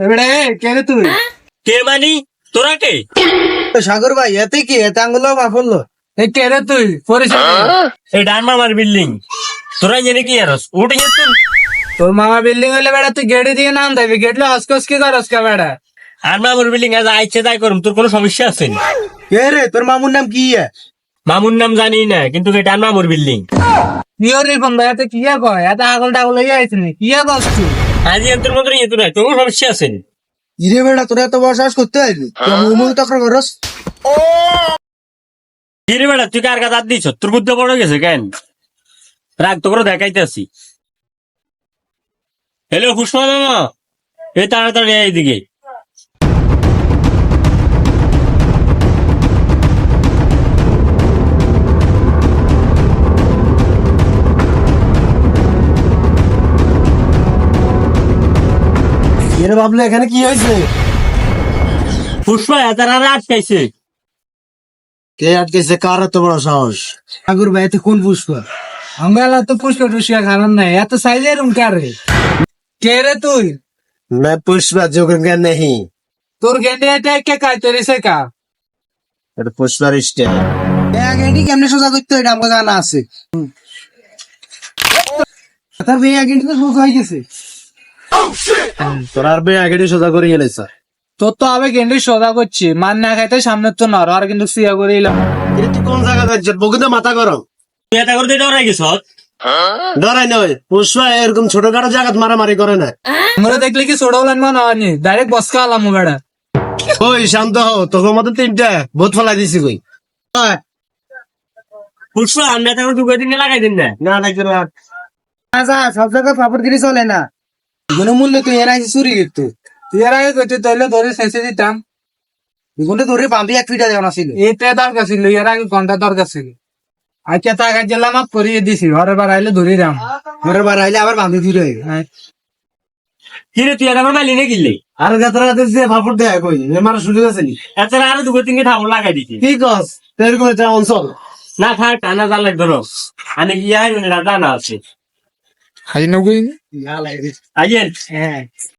এবারে কে রে তুই কে মানি? তোরা কে? সাগর ভাই এতে কি এতে আঙ্গুলো মাফললো এ কে রে তুই পরিচয় এই ডান মামার বিল্ডিং তোরা জেনে কি আরস উঠে গেছিস তোর মামা বিল্ডিং হলে বেড়া তুই গেড়ে দিয়ে নাম দেবি গেটলে হসকস কি করস কে বেড়া আর মামুর বিল্ডিং আজ আইছে তাই করুম তোর কোনো সমস্যা আছে নি? কে রে তোর মামুর নাম কি? মামুর নাম জানি না কিন্তু এটা ডান মামুর বিল্ডিং ইয়োর রিফন ভাই এত কিয়া কয় এত আগল টাগল হয়ে আইছে নি কিয়া কস তুই আজ তোর মতো ইয়ে নাই তোর সমস্যা আছে ইরে তোরা এত করতে আসবি মুমুল তখন করস। কি রে বেটা তুই কার কাজ দিছ তোর বুদ্ধ বড় গেছে কেন? রাগ তো করে দেখাইতে আসি হ্যালো এই তাড়াতাড়ি এইদিকে ইরে বাবলু এখানে কি হয়েছে পুষ্পা এত রাতে আটকাইছে কে আটকেছে কার এত বড় সাহস সাগর ভাই এতে কোন পুষ্প আঙ্গালা তো পুষ্প টুসিয়া খানার নাই এত সাইজের রুম কে রে কে রে তুই मैं पुष्पा जोगेंगे नहीं তোর গেন্ডে এটা কে কাইতে রিসে কা এটা পুষ্পার স্টাইল ব্যাগ এডি কেমনে সোজা করতে এটা আমাকে জানা আছে তার ব্যাগ এডি তো সোজা হয়ে গেছে তোর আর ব্যাগ এডি সোজা করে গেলে স্যার। তোর তো আবে গেন্ডে সদা করছি। মান না খাইতে সামনে তো নর আর কিন্তু সিয়া করে এলাম। তুই কোন জায়গা যাচ্ছিস? বকুতে মাথা গরম। তুই এটা করে ডরাই গেছ ডরাই নয় পুষ্পা এরকম ছোটখাটো জায়গা মারামারি করে না। আমরা দেখলে কি ছোট হলেন মনে হয়নি? ডাইরেক্ট বসকা আলাম বেড়া ওই শান্ত হও তোকে মতো তিনটা ভূত ফেলাই দিছি কই। পুষ্পা আমি এটা করে দুটো দিন লাগাই দিন না। না না আচ্ছা সব জায়গায় পাপড় গিরি চলে না। মূল্য তুই এর আগে চুরি করতে। তুই এর আগে কইতে তৈলে ধরে শেষে দিতাম। এগুলো ধরে বাঁধি এক ফিটা দেওয়া ছিল এইটা দরকার ছিল এর আগে ঘণ্টা দরকার ছিল? আচ্ছা টাকা গেলাম আর করিয়ে দিছি ঘরে বার আইলে ধরে দাম ঘরে বার আইলে আবার বাঁধি ফিরে কি রে তুই এটা করে মাইলি না কিনলে আর গাতরা গাতে যে পাপড় দেয় কই? আমার সুযোগ আছে নি। এত আরও দুটো তিনটে ঠাকুর লাগাই দিছি। কি কস? এরকম একটা অঞ্চল? না থাক টানা জাল লাগ ধরো আমি ইয়া জানা আছে। হাই নগুই আইয়েন হ্যাঁ